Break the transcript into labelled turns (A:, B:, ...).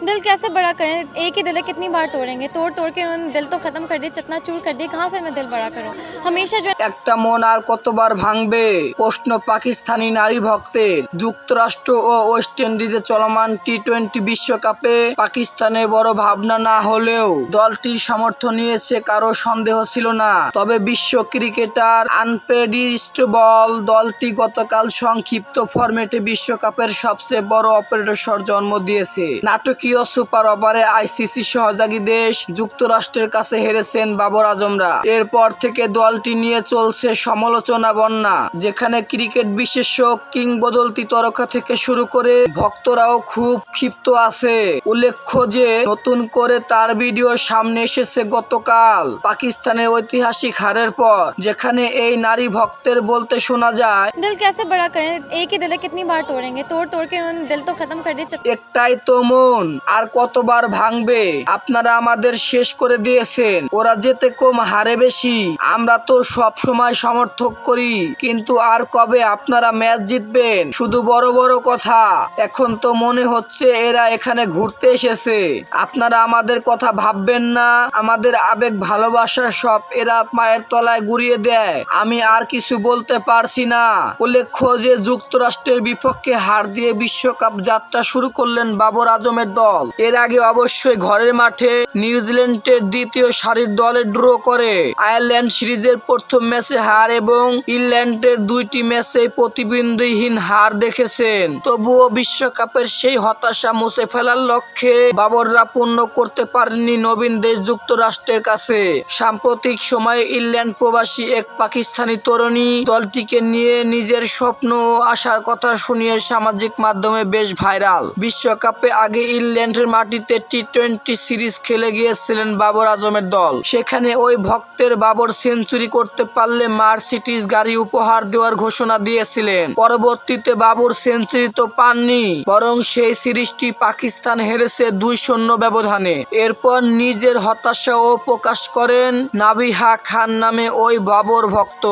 A: दिल कैसे बड़ा करें एक ही दिल है कितनी बार तोड़ेंगे तोड़ तोड़ के उन्होंने दिल तो ख़त्म कर दिया चकना चूर कर दिया कहाँ से मैं दिल बड़ा करूँ हमेशा जो है
B: একটা মন আর কতবার ভাঙবে প্রশ্ন পাকিস্তানি নারী ভক্তের যুক্তরাষ্ট্র ও ওয়েস্ট ইন্ডিজে চলমান টি টোয়েন্টি বিশ্বকাপে পাকিস্তানের বড় ভাবনা না হলেও দলটির সামর্থ্য নিয়েছে কারো সন্দেহ ছিল না তবে বিশ্ব ক্রিকেটার আনপ্রেডিস্টেবল দলটি গতকাল সংক্ষিপ্ত ফরম্যাটে বিশ্বকাপের সবচেয়ে বড় অপারেটর জন্ম দিয়েছে নাটকীয় তৃতীয় সুপার ওভারে আইসিসি সহযোগী দেশ যুক্তরাষ্ট্রের কাছে হেরেছেন বাবর আজমরা। এরপর থেকে দলটি নিয়ে চলছে সমালোচনা বন্যা যেখানে ক্রিকেট বিশেষক কিংবদন্তি তরকা থেকে শুরু করে ভক্তরাও খুব ক্ষিপ্ত আছে। উল্লেখ্য যে নতুন করে তার ভিডিও সামনে এসেছে গতকাল পাকিস্তানের ঐতিহাসিক হারের পর যেখানে এই নারী ভক্তের বলতে শোনা যায়
A: দিল কেসে বড়া করেন একই দিলে কিতনি বার তোড়েঙ্গে তোড় তোড় কে দিল তো খতম কর দিয়ে
B: একটাই তো মন। আর কতবার ভাঙবে? আপনারা আমাদের শেষ করে দিয়েছেন। ওরা যেতে কম হারে বেশি। আমরা তো সব সময় সমর্থক করি। কিন্তু আর কবে আপনারা ম্যাচ জিতবেন? শুধু বড় বড় কথা। এখন তো মনে হচ্ছে এরা এখানে ঘুরতে এসেছে। আপনারা আমাদের কথা ভাববেন না। আমাদের আবেগ ভালোবাসা সব এরা পায়ের তলায় গুড়িয়ে দেয়। আমি আর কিছু বলতে পারছি না। উল্লেখ্য যে যুক্তরাষ্ট্রের বিপক্ষে হার দিয়ে বিশ্বকাপ যাত্রা শুরু করলেন বাবর আজমের দল। এর আগে অবশ্যই ঘরের মাঠে নিউজিল্যান্ডের দ্বিতীয় সারির দলে ড্র করে। আয়ারল্যান্ড সিরিজের প্রথম ম্যাচে হার এবং ইংল্যান্ডের দুইটি ম্যাচে প্রতিবিন্দুহীন হার দেখেছেন। তবুও বিশ্বকাপের সেই হতাশা মুছে ফেলার লক্ষ্যে বাবররা পূর্ণ করতে পারেননি নবীন দেশ যুক্তরাষ্ট্রের কাছে। সাম্প্রতিক সময়ে ইংল্যান্ড প্রবাসী এক পাকিস্তানি তরুণী দলটিকে নিয়ে নিজের স্বপ্ন ও আশার কথা শুনিয়ে সামাজিক মাধ্যমে বেশ ভাইরাল। বিশ্বকাপে আগে ইংল্যান্ডের মাটিতে টি টোয়েন্টি সিরিজ খেলে গিয়েছিলেন বাবর আজমের দল। সেখানে ওই ভক্তের বাবর সেঞ্চুরি করতে পারলে মার্সিটিজ গাড়ি উপহার দেওয়ার ঘোষণা দিয়েছিলেন। পরবর্তীতে বাবর সেঞ্চুরি তো পাননি, বরং সেই সিরিজটি পাকিস্তান হেরেছে দুই শূন্য ব্যবধানে। এরপর নিজের হতাশাও প্রকাশ করেন নাবিহা খান নামে ওই বাবর ভক্ত।